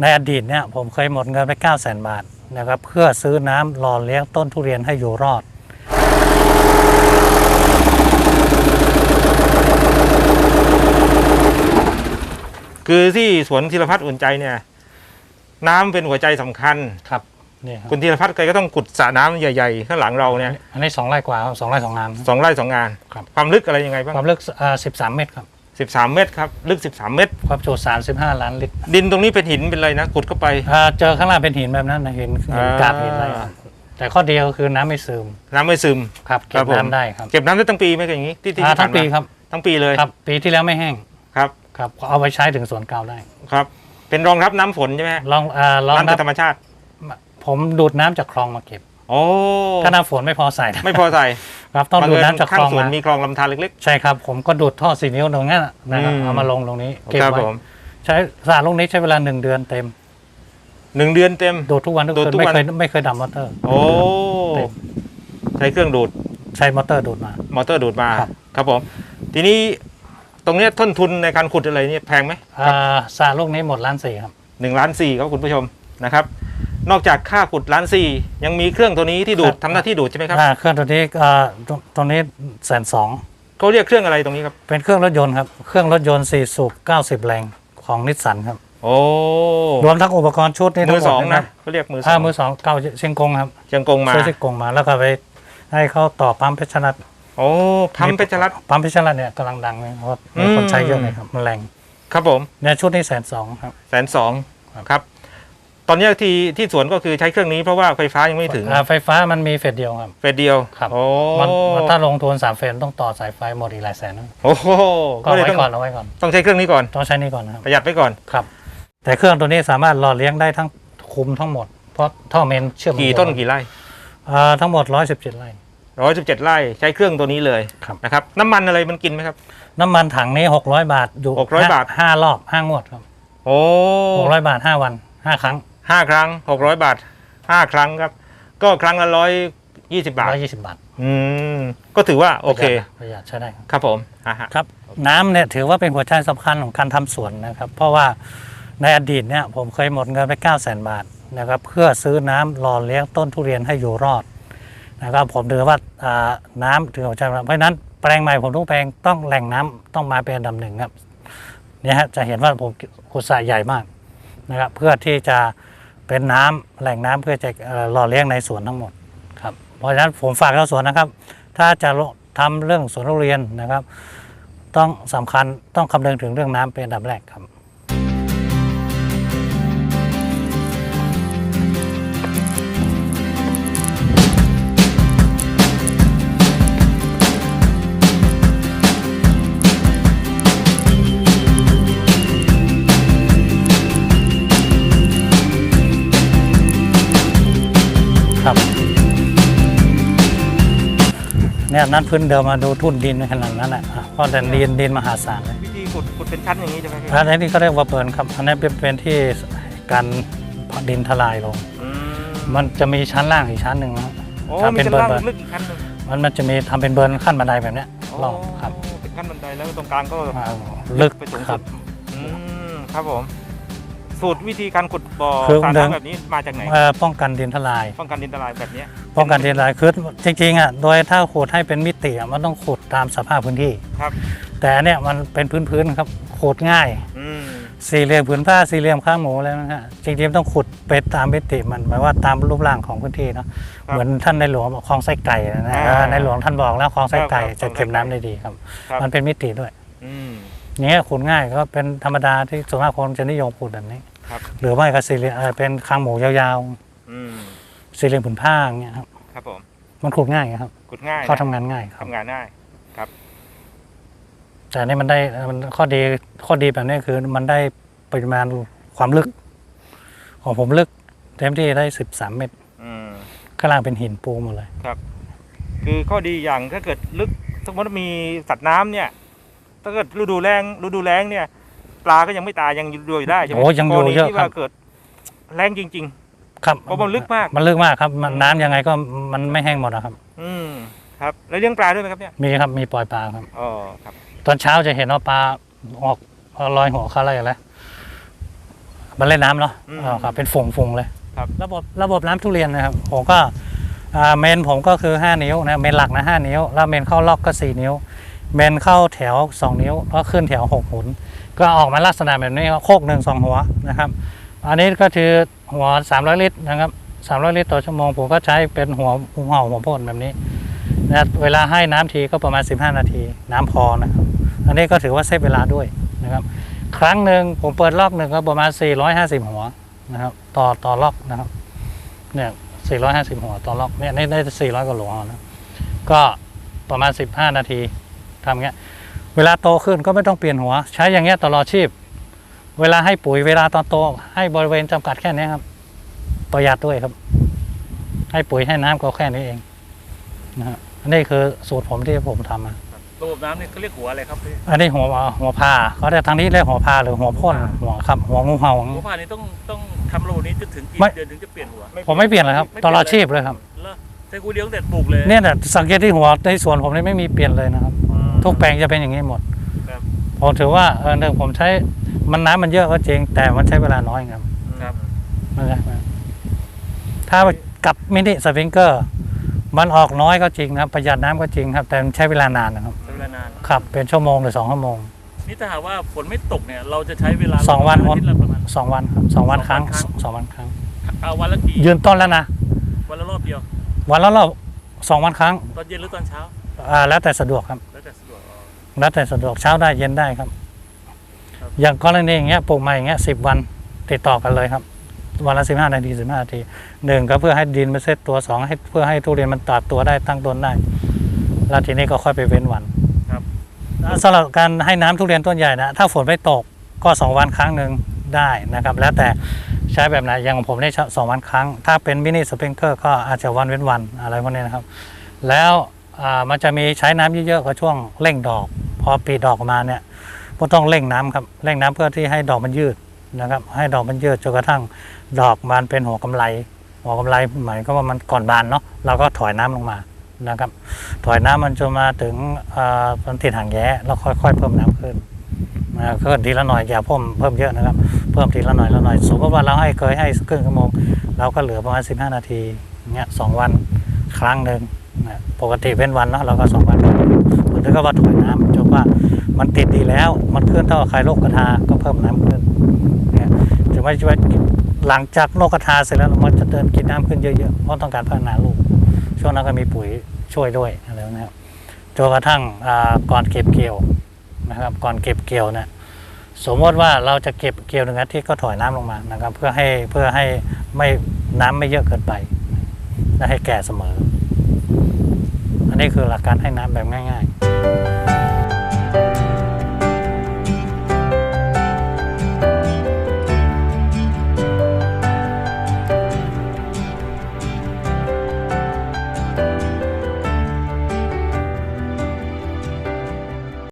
ในอดีตเนี่ยผมเคยหมดเงินไป 9 0 0 0 0 0 บาทนะครับเพื่อซื้อน้ำหล่อเลี้ยงต้นทุเรียนให้อยู่รอด คือที่สวนธีรพัฒน์อุ่นใจเนี่ย น้ำเป็นหัวใจสำคัญ ครับนี่ครับคุณธีรพัฒน์แกก็ต้องขุดสระน้ำใหญ่ๆ ข้างหลังเราเนี่ยอันนี้สองไร่กว่าครับสองไร่สองงานสองไร่สองงาน ครับ ความลึกอะไรยังไงบ้างความลึกสิบสามเมตรครับ สิบสามเมตรครับ ลึกสิบสามเมตร ความจุสามสิบห้าล้านลิตรดินตรงนี้เป็นหินเป็นอะไรนะขุดเข้าไป อ่าเจอข้างล่างเป็นหินแบบนั้นนะหินหินอ่ากราบหินอะไรครับแต่ข้อดีก็คือน้ำไม่ซึมน้ำไม่ซึม ครับครัเก็บบผม น้ำได้ครับเก็บน้ำได้ทั้งปีไหมกันอย่างนี้ที่ที่อ่าทั้ผ่างนปีมาครับทั้งปีเลยครับ ปีที่แล้วไม่แห้งครับครับเอาไปใช้ถึงสวนเก่าได้ ครับ เป็นรองรับน้ำฝนใช่ไหมฮะลองอ่าลองน้ำนัจากบธรรมชาติ ผมดูดน้ำจากคลองมาเก็บ โอ้ถ้าน้ำฝนไม่พอใส่นะไม่พอใส่ครับต้องดูดน้ำจากคข้าลงองสวนมามีคลองลำธารเล็กใช่ครับ ผมก็ดูดท่อสีนิ้วตรงนั้นน่ะนะครับอืมเอามาลงตรงนี้ๆเก็บครับไว้ผมใช้สระลูกนี้ใช้เวลาหนึ่งเดือนเต็มหนึ่งเดือนเต็มดูดทุกวันทุกดูดคืนทุกไม่วันเคยไม่เคยดับมอเตอร์ โอ้เต็มใช้เครื่องดูดใช้มอเตอร์ดูดมามอเตอร์ดูดมาครับครับผม ทีนี้ตรงเนี้ยต้นทุนในการขุดอะไรเนี่ยแพงไหมอ่าสระลูกนี้หมดล้านสี่ครับหนึ่งล้านสี่ครับคุณผู้ชมนะครับ นอกจากค่าขุดล้านสี่ยังมีเครื่องตัวนี้ที่ดูดครับทำหน้าที่ดูดใช่ไหมครับอ่าเครื่องตัวนี้อ่าตรงตรงนี้แสนสองเขาเรียกเครื่องอะไรตรงนี้ครับเป็นเครื่องรถยนต์ครับเครื่องรถยนต์4สูบ90แรงของนิสสันครับโอ้รวมทั้งอุปกรณ์ชุดนี้มืทั้องหมสดองนะคนะรับเขาเรียกมือสอ่าองมือสองเก่าเชียงกงครับเชียงกงมาซื้อเชียงกงมาแล้วก็ไปให้เขาต่อปั๊มเพชรรัตน์โอ้พัมเพชรรัตน์ ปั๊มเพชรรัตน์เนี่ยกำลังดังเลยเพราะว่าอืมคนใช้เยอะเลยครับมันแรงครับผม เนี่ยชุดนี้แสนสองครับ แสนสองครับครับ ตอนเนี้ยที่ที่สวนก็คือใช้เครื่องนี้เพราะว่าไฟฟ้ายังไม่ถึงอ่าไฟฟ้ามันมีเฟสเดียวครับเฟสเดียวครับโอ้มันมันถ้าลงทุนสามเฟสต้องต่อสายไฟหมดอีกหลายแสนนะโอ้โหก็ก็เลยไว้ต้องก่อนเอาไว้ก่อนต้องใช้เครื่องนี้ก่อนต้องใช้นี่ก่อนนะครับประหยัดไว้ก่อนครับ แต่เครื่องตัวนี้สามารถหล่อเลี้ยงได้ทั้งคุมทั้งหมด เพราะท่อเมนเชื่อมกี่เดียวต้นกี่ไร่อ่าทั้งหมด117ไร่ร้อยสิบเจ็ดไร่ใช้เครื่องตัวนี้เลยครับนะครับน้ำมันอะไรมันกินไหมครับ น้ำมันถังนี้600บาทอยู่600ห้บาทห้ารอบห้างวดครับโอ้600บาท5วัน5ครั้ง ห้าครั้งหกร้อยบาทห้าครั้งครับ ก็ครั้งละร้อยยี่สิบบาท120บาท อืมก็ถือว่าโอเคประหยัดใช้ได้ครับครับผมอ่าฮะครับ น้ำเนี่ยถือว่าเป็นหัวใจสำคัญของการทำสวนนะครับ เพราะว่าในอดีตเนี่ยผมเคยหมดเงินไป9 0 0 0 0 0บาทนะครับเพื่อซื้อน้ำหล่อเลี้ยงต้นทุเรียนให้อยู่รอดนะครับผมถือว่าอ่าน้ำถือหัวใจสำคัญเพราะฉะนั้นแปลงใหม่ผมทุกแปลงต้องแหล่งน้ำต้องมาเป็นอันดับหนึ่งครับเนี่ยฮะจะเห็นว่าผมขุดสระใหญ่มากนะครับเพื่อที่จะ เป็นน้ำแหล่งน้ำเพื่อจะหล่อเลี้ยงในสวนทั้งหมดครับเพราะฉะนั้นผมฝากเจ้าสวนนะครับ ถ้าจะทำเรื่องสวนทุเรียนนะครับ ต้องสำคัญต้องคำนึงถึงเรื่องน้ำเป็นอันดับแรกครับ เนี่ยนั้นพื้นเดิมมาดูทุ่นดินขนาดนั้นแหละอะเพราะแต่ดินดินมหาศาลเลยวิธีขุดขุดเป็นชั้นอย่างนี้ใช่ไหมพี่อันนี้ก็เรียกว่าเปิลครับอันนี้เป็นเป็นที่การดินทลายลง อืมมันจะมีชั้นล่างอีกชั้นหนึ่งนะครับ โอ้ถ้ามีเป็นชั้นเบิร์นล่างเบิร์น ลึกอีกชั้นหนึ่งมันมันจะมีทำเป็นเบิร์นขั้นบันไดแบบเนี้ยลองครับโอ้เป็นขั้นบันไดแล้วตรงกลางก็ อ่าลึกไปสูงคสุรัดบอืมครับผม สูตรวิธีการขุดบ่อคือสระเดิมน้ำแบบนี้มาจากไหนเอ่อป้องกันดินทลาย ป้องกันดินทลายแบบเนี้ยป้องกันดินทลายคือจริงๆอะโดยถ้าขุดให้เป็นมิติอะมันต้องขุดตามสภาพพื้นที่ ครับแต่อันเนี่ยมันเป็นพื้นๆครับขุดง่าย อืมสี่เหลี่ยมผืนผ้าสี่เหลี่ยมข้างหมูแล้วนะฮะจริงๆต้องขุดไปตามมิติมันหมายว่าตามรูปร่างของพื้นที่เนาะเหมือนท่านในหลวงบอกคลองไส้ไก่นะฮะอ่าในหลวงท่านบอกแล้วคลองไส้ไก่ครับจะเก็บน้ำได้ดีครับ ครับมันเป็นมิติด้วย อืม เนี้ยขุดง่ายก็เป็นธรรมดาที่ส่วนมากคนจะนิยมขุดแบบนี้ ครับ หรือไม่ก็สี่เหลี่ยมเอ่อเป็นคางหมูยาวอืมๆสี่เหลี่ยมผืนผ้าอย่างเงี้ยครับครับผมมันขุดง่ายครับขุดง่ายเขานะทำงานง่ายครับ ทำงานง่าย แต่อันนี่มันได้มันข้อดีข้อดีแบบนี้คือมันได้ปริมาณความลึก ของผมลึกเต็มที่ได้ 13 เมตรอืม ข้างล่างเป็นหินปูหมดเลย คือข้อดีอย่างถ้าเกิดลึกสมมติมีสัตว์น้ำเนี่ย ถ้าเกิดฤดูแรงฤดูแล้งเนี่ย ปลาก็ยังไม่ตายยังอยู่ด้วยได้ใช่ไหมโอ้ยังอยู่กรณีเยอะที่ครัว่าบ เกิดแรงจริง ครับเพราะมันลึกมาก มันลึกมากครับมันน้ำยังไงก็มันไม่แห้งหมดนะครับ ๆ อืมครับ แล้วเลี้ยงปลาด้วยไหมครับเนี่ยมีครับมีปล่อยปลาครับ อ๋อครับ ตอนเช้าจะเห็นว่าปลาออกลอยหัวเข้าไรแล้วมันเล่นน้ำเนาะอืมอ๋อครับเป็นฝงฝงๆเลยครับ ระบบระบบน้ำทุเรียนนะครับ ผมก็อ่าเมนผมก็คือ 5 นิ้วนะเมนหลักนะ5นิ้ว แล้วเมนเข้าล็อกก็ 4 นิ้ว เมนเข้าแถว 2 นิ้วแล้วขึ้นแถว6หุนก็ออกมาลักษณะแบบนี้โคกหนึ่งสองหัวนะครับ อันนี้ก็คือหัว 300 ลิตรนะครับ300 ลิตรต่อชั่วโมงผมก็ใช้เป็นหัวหัวเห่าหัวพ่นแบบนี้นะเวลาให้น้ำทีก็ประมาณ 15 นาที น้ำพอนะครับ อันนี้ก็ถือว่าเซฟเวลาด้วยนะครับ ครั้งหนึ่งผมเปิดล็อกหนึ่งก็ประมาณ 450 หัวนะครับ ต่อต่อล็อกนะครับเนี่ย450 หัวต่อล็อกเนี่ยได้ได้400กว่าโหลนะก็ประมาณ 15 นาที ทำเงี้ย เวลาโตขึ้นก็ไม่ต้องเปลี่ยนหัว ใช้อย่างเงี้ยตลอดชีพ เวลาให้ปุ๋ยเวลาตอนโต ให้บริเวณจำกัดแค่นี้ครับ ประหยัดด้วยครับ ให้ปุ๋ยให้น้ำก็แค่นี้เองนะฮะอันนี้คือสูตรผมที่ผมทำมาระบบน้ำนี่เขาเรียกหัวอะไรครับพี่อันนี้หัวหัวพาเขาแต่ทางนี้เรียกหัวพาหรือหัวพ่นหัวครับหัวงูเห่าหัวผ่านนี่ต้องต้องทำระบบนี้จนถึงกี่ไม่เดือนถึงจะเปลี่ยนหัวผมไม่เปลี่ยนเลยครับตลอดชีพเลยครับแล้วใช้กูเลี้ยงแต่ปลูกเลยเนี่ยแต่สังเกตที่หัวในสวนผมนี่ไม่มีเปลี่ยนเลยนะครับอ่า ทุกแปลงจะเป็นอย่างนี้หมดครับผมถือว่าเออหนึ่งผมใช้มันน้ำมันเยอะก็จริง แต่มันใช้เวลาน้อยครับครับมันใช่ถ้ากับมินิสปริงเกอร์ มันออกน้อยก็จริงนะครับประหยัดน้ำก็จริงครับ แต่มันใช้เวลานานนะครับใช้เวลานานขับเป็นชั่วโมงหรือสองชั่วโมงนี่ถ้าหากว่าฝนไม่ตกเนี่ยเราจะใช้เวลาสองวันอาทิตย์ละประมาณสองวันครับสองวันครั้งสองวันครั้งสองวันครั้งเอาวันละกี่ยืนต้นแล้วนะวันละรอบเดียว วันละรอบสองวันครั้ง ตอนเย็นหรือตอนเช้าอ่าแล้วแต่สะดวกครับแล้วแต่สะดวกอ๋อ แล้วแต่สะดวกเช้าได้เย็นได้ครับครับ อย่างกรณีอย่างเงี้ยปลูกมาอย่างเงี้ยสิบวันติดต่อกันเลยครับ วันละสิบห้านาทีสิบห้านาทีหนึ่งก็เพื่อให้ดินมันเซตตัวสองให้เพื่อให้ทุเรียนมันตัดตัวได้ตั้งต้นได้ แล้วทีนี้ก็ค่อยไปเว้นวันครับแล้วสำหรับการให้น้ำทุเรียนต้นใหญ่นะถ้าฝนไม่ตกก็สองวันครั้งหนึ่งได้นะครับ แล้วแต่ใช้แบบไหนอย่างของผมได้สองวันครั้ง ถ้าเป็นมินิสปริงเกอร์ก็อาจจะวันเว้นวันอะไรพวกนี้นะครับ แล้วอ่ามันจะมีใช้น้ำเยอะๆก็ช่วงเร่งดอก พอปีดอกออกมาเนี่ยก็ต้องเร่งน้ำครับเร่งน้ำเพื่อที่ให้ดอกมันยืดนะครับ ให้ดอกมันยืดจนกระทั่งดอกมันเป็นหัวกำไลหัวกำไลหมายก็ว่ามันก่อนบานเนาะเราก็ถอยน้ำลงมานะครับ ถอยน้ำมันจนมาถึงอ่ามันติดหางแย้แล้วค่อย ๆ เพิ่มน้ำขึ้นนะเพิ่มทีละหน่อยอย่าเพิ่มเพิ่มเยอะนะครับ เพิ่มทีละหน่อยละหน่อยสมมติว่าเราให้เคยให้ครึ่งชั่วโมงเราก็เหลือประมาณ 15 นาทีเงี้ยสองวันครั้งหนึ่งนปกติเป็นวันเนาะเราก็สองวันมันถึงก็ว่าถอยน้ำจนว่ามันติดดีแล้ว มันขึ้นเท่ากับไข่โรคกระทาก็เพิ่มน้ำขึ้นเนี่ยถึงไม่ใช่ว่าหลังจากโรคกระทาเสร็จแล้วมันจะเดินกินน้ำขึ้นเยอะๆเพราะต้องการพัฒนาลูก ช่วงนั้นก็มีปุ๋ยช่วยด้วยอะไรนะครับจนกระทั่งก่อนเก็บเกี่ยวนะครับ ก่อนเก็บเกี่ยวเนี่ยสมมติว่าเราจะเก็บเกี่ยวหนึ่งอาทิตย์ก็ถอยน้ำลงมานะครับ เพื่อให้เพื่อให้ไม่น้ำไม่เยอะเกินไปและให้แก่เสมอ นี่คือหลักการให้น้ำแบบง่าย ๆ